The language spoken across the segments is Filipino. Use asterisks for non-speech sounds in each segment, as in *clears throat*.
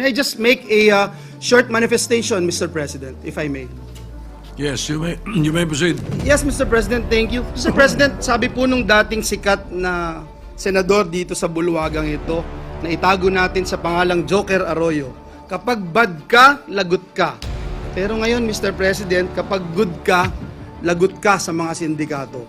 May I just make a uh, short manifestation, Mr. President, if I may? Yes, you may, *clears throat* you may proceed. Yes, Mr. President, thank you. Mr. President, sabi po nung dating sikat na senador dito sa bulwagang ito, na itago natin sa pangalang Joker Arroyo, kapag bad ka, lagot ka. Pero ngayon, Mr. President, kapag good ka, lagot ka sa mga sindikato.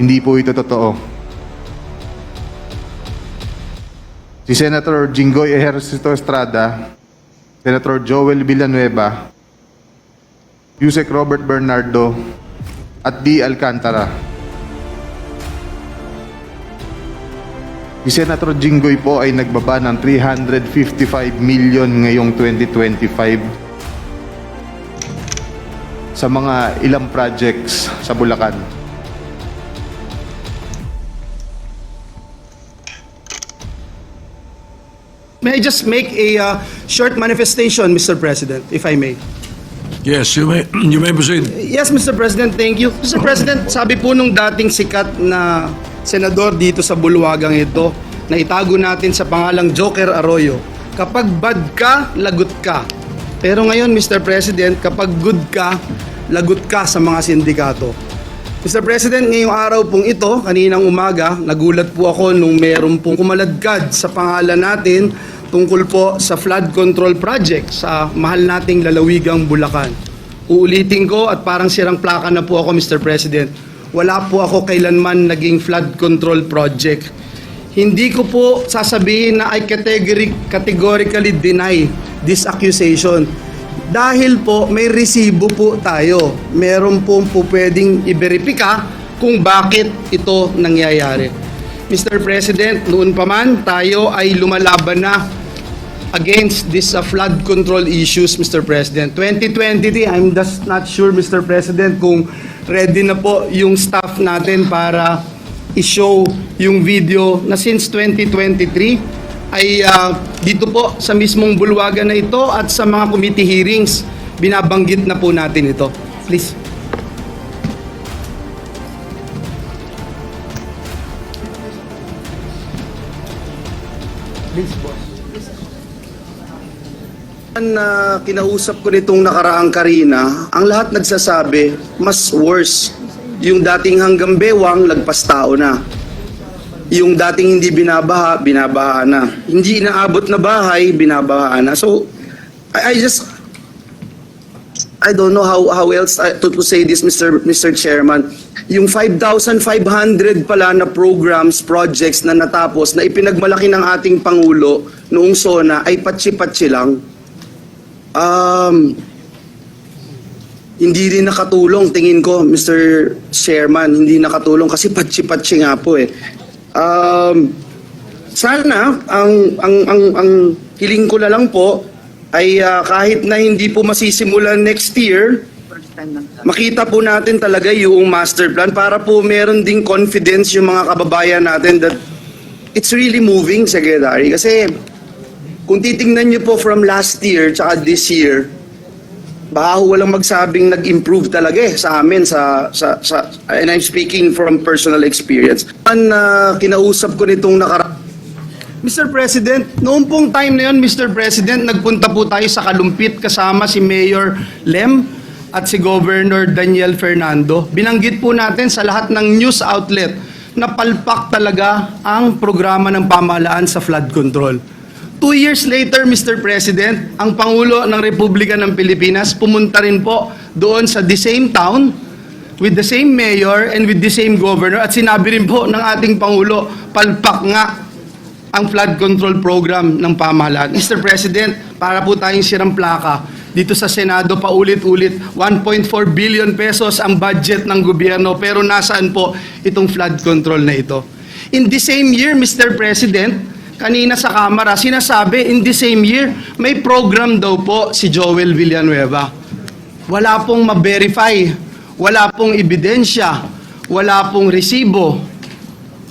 Hindi po ito totoo. Si Senator Jinggoy Ejercito Estrada, Senator Joel Villanueva, Yusek Robert Bernardo, at D. Alcantara. Si Senator Jinggoy po ay nagbaba ng 355 million ngayong 2025 sa mga ilang projects sa Bulacan. May I just make a uh, short manifestation, Mr. President, if I may? Yes, you may, *clears throat* you may proceed. Yes, Mr. President, thank you. Mr. President, sabi po nung dating sikat na senador dito sa bulwagang ito, na itago natin sa pangalang Joker Arroyo, kapag bad ka, lagot ka. Pero ngayon, Mr. President, kapag good ka, lagot ka sa mga sindikato. Mr. President, ngayong araw pong ito, kaninang umaga, nagulat po ako nung meron pong kumaladkad sa pangalan natin tungkol po sa flood control project sa mahal nating lalawigang Bulacan. Uulitin ko at parang sirang plaka na po ako, Mr. President. Wala po ako kailanman naging flood control project. Hindi ko po sasabihin na I categori- categorically deny this accusation. Dahil po may resibo po tayo. Meron po po pwedeng iberipika kung bakit ito nangyayari. Mr. President, noon pa man tayo ay lumalaban na against this uh, flood control issues, Mr. President. 2023, I'm just not sure, Mr. President, kung ready na po yung staff natin para i-show yung video na since 2023 ay uh, dito po sa mismong bulwagan na ito at sa mga committee hearings, binabanggit na po natin ito. Please. Please, boss. na kinausap ko nitong nakaraang Karina, ang lahat nagsasabi, mas worse. Yung dating hanggang bewang, lagpas tao na. Yung dating hindi binabaha, binabaha na. Hindi inaabot na bahay, binabaha na. So, I, I just, I don't know how how else to, to say this, Mr. Mr. Chairman. Yung 5,500 pala na programs, projects na natapos, na ipinagmalaki ng ating Pangulo noong SONA ay patsi-patsi lang. Um, hindi rin nakatulong, tingin ko, Mr. Chairman, hindi nakatulong kasi patsi-patsi nga po eh. Um, sana, ang, ang, ang, ang hiling ko na lang po ay ah, kahit na hindi po masisimulan next year, makita po natin talaga yung master plan para po meron ding confidence yung mga kababayan natin that it's really moving, Secretary. Kasi kung titingnan niyo po from last year tsaka this year, baka ho walang magsabing nag-improve talaga eh sa amin sa, sa, sa and I'm speaking from personal experience. Ang ah, kinausap ko nitong nakara Mr. President, noong pong time na yun, Mr. President, nagpunta po tayo sa Kalumpit kasama si Mayor Lem at si Governor Daniel Fernando. Binanggit po natin sa lahat ng news outlet na palpak talaga ang programa ng pamahalaan sa flood control. Two years later, Mr. President, ang Pangulo ng Republika ng Pilipinas pumunta rin po doon sa the same town with the same mayor and with the same governor at sinabi rin po ng ating Pangulo, palpak nga ang flood control program ng pamahalaan. Mr. President, para po tayong sirang plaka, dito sa Senado paulit-ulit, 1.4 billion pesos ang budget ng gobyerno pero nasaan po itong flood control na ito? In the same year, Mr. President, kanina sa Kamara, sinasabi in the same year, may program daw po si Joel Villanueva. Wala pong ma-verify, wala pong ebidensya, wala pong resibo,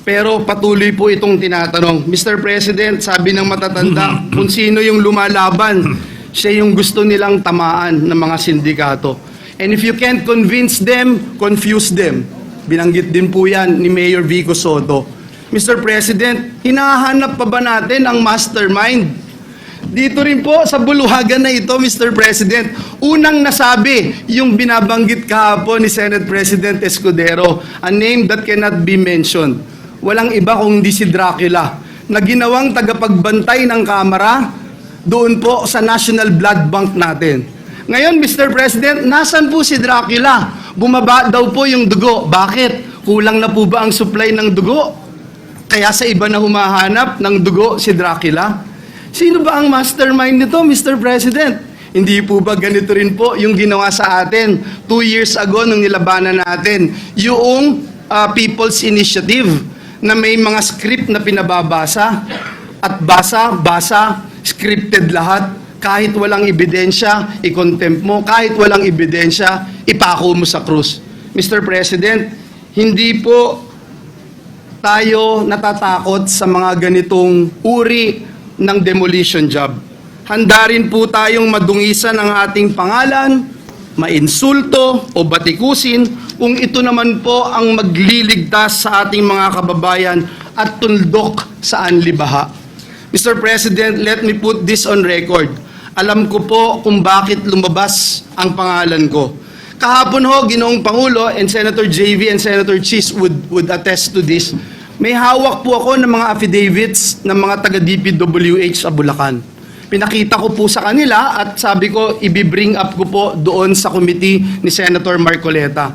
pero patuloy po itong tinatanong. Mr. President, sabi ng matatanda, *clears throat* kung sino yung lumalaban, siya yung gusto nilang tamaan ng mga sindikato. And if you can't convince them, confuse them. Binanggit din po yan ni Mayor Vico Soto. Mr. President, hinahanap pa ba natin ang mastermind? Dito rin po sa buluhagan na ito, Mr. President, unang nasabi yung binabanggit kahapon ni Senate President Escudero, a name that cannot be mentioned. Walang iba kung hindi si Dracula, na ginawang tagapagbantay ng Kamara doon po sa National Blood Bank natin. Ngayon, Mr. President, nasan po si Dracula? Bumaba daw po yung dugo. Bakit? Kulang na po ba ang supply ng dugo? Kaya sa iba na humahanap ng dugo si Dracula? Sino ba ang mastermind nito, Mr. President? Hindi po ba ganito rin po yung ginawa sa atin two years ago nung nilabanan natin yung uh, People's Initiative na may mga script na pinababasa at basa, basa, scripted lahat. Kahit walang ebidensya, i-contempt mo. Kahit walang ebidensya, ipako mo sa krus. Mr. President, hindi po tayo natatakot sa mga ganitong uri ng demolition job. Handa rin po tayong madungisan ang ating pangalan, mainsulto o batikusin kung ito naman po ang magliligtas sa ating mga kababayan at tuldok sa anlibaha. Mr. President, let me put this on record. Alam ko po kung bakit lumabas ang pangalan ko. Kahapon ho, Ginoong Pangulo and Senator JV and Senator Cheese would, would attest to this. May hawak po ako ng mga affidavits ng mga taga-DPWH sa Bulacan. Pinakita ko po sa kanila at sabi ko, ibibring up ko po doon sa committee ni Senator Marcoleta.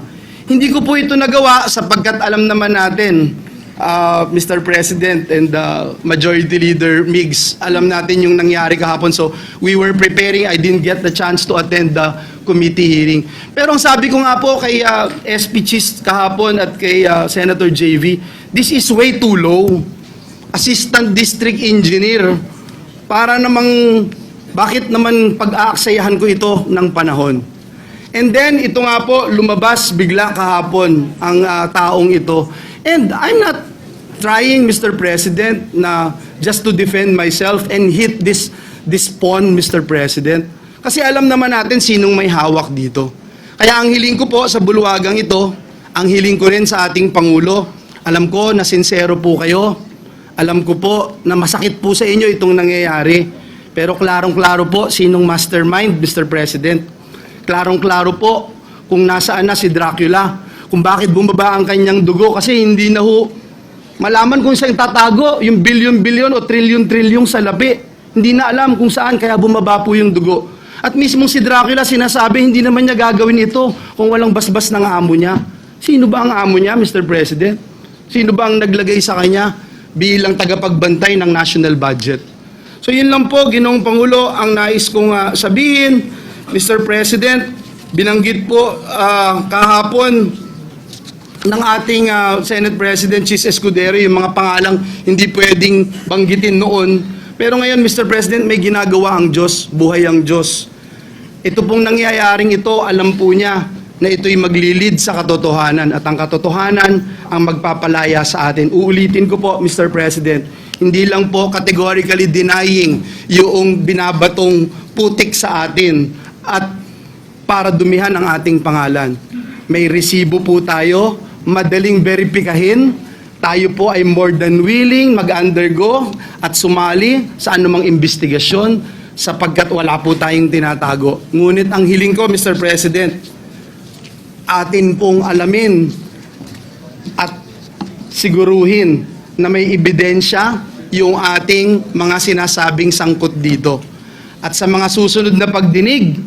Hindi ko po ito nagawa sapagkat alam naman natin, uh, Mr. President and the Majority Leader Migs, alam natin yung nangyari kahapon. So we were preparing, I didn't get the chance to attend the committee hearing. Pero ang sabi ko nga po kay uh, SP Chis kahapon at kay uh, Senator JV, this is way too low. Assistant District Engineer, para namang, bakit naman pag-aaksayahan ko ito ng panahon? And then, ito nga po, lumabas bigla kahapon ang ah, taong ito. And I'm not trying, Mr. President, na just to defend myself and hit this, this pawn, Mr. President. Kasi alam naman natin sinong may hawak dito. Kaya ang hiling ko po sa bulwagang ito, ang hiling ko rin sa ating Pangulo, alam ko na sincero po kayo, alam ko po na masakit po sa inyo itong nangyayari. Pero klarong-klaro po sinong mastermind, Mr. President. Klarong-klaro po kung nasaan na si Dracula. Kung bakit bumaba ang kanyang dugo. Kasi hindi na ho malaman kung saan tatago yung bilyon-bilyon o trilyon-trilyong salapi. Hindi na alam kung saan kaya bumaba po yung dugo. At mismo si Dracula sinasabi hindi naman niya gagawin ito kung walang basbas ng amo niya. Sino ba ang amo niya, Mr. President? Sino ba ang naglagay sa kanya bilang tagapagbantay ng national budget? So yun lang po, Ginoong Pangulo, ang nais kong ah, sabihin, Mr. President, binanggit po ah, kahapon ng ating ah, Senate President Chis Escudero yung mga pangalang hindi pwedeng banggitin noon. Pero ngayon, Mr. President, may ginagawa ang Diyos, buhay ang Diyos. Ito pong nangyayaring ito, alam po niya na ito'y maglilid sa katotohanan at ang katotohanan ang magpapalaya sa atin. Uulitin ko po, Mr. President, hindi lang po categorically denying yung binabatong putik sa atin at para dumihan ang ating pangalan. May resibo po tayo, madaling verifikahin, tayo po ay more than willing mag-undergo at sumali sa anumang investigasyon sapagkat wala po tayong tinatago. Ngunit ang hiling ko, Mr. President, atin pong alamin at siguruhin na may ebidensya yung ating mga sinasabing sangkot dito. At sa mga susunod na pagdinig,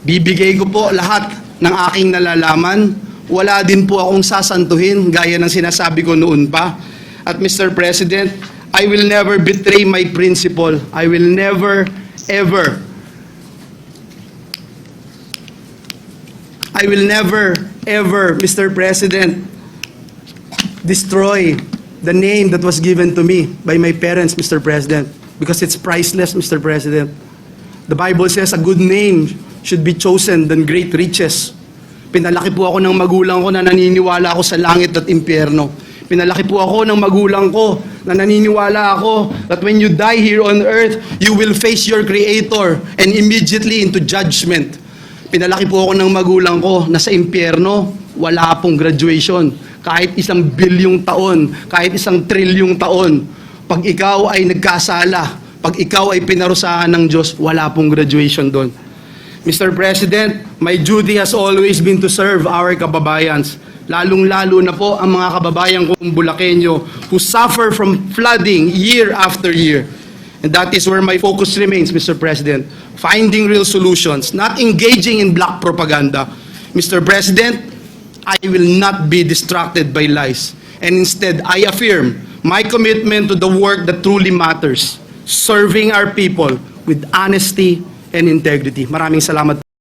bibigay ko po lahat ng aking nalalaman. Wala din po akong sasantuhin gaya ng sinasabi ko noon pa. At Mr. President, I will never betray my principle. I will never, ever I will never, ever, Mr. President, destroy the name that was given to me by my parents, Mr. President, because it's priceless, Mr. President. The Bible says a good name should be chosen than great riches. Pinalaki po ako ng magulang ko na naniniwala ako sa langit at impyerno. Pinalaki po ako ng magulang ko na naniniwala ako that when you die here on earth, you will face your Creator and immediately into judgment. Pinalaki po ako ng magulang ko na sa impyerno, wala pong graduation. Kahit isang bilyong taon, kahit isang trilyong taon, pag ikaw ay nagkasala, pag ikaw ay pinarusahan ng Diyos, wala pong graduation doon. Mr. President, my duty has always been to serve our kababayans. Lalong-lalo na po ang mga kababayan kong Bulakenyo who suffer from flooding year after year. And that is where my focus remains, Mr. President. Finding real solutions, not engaging in black propaganda. Mr. President, I will not be distracted by lies. And instead, I affirm my commitment to the work that truly matters, serving our people with honesty and integrity. Maraming salamat.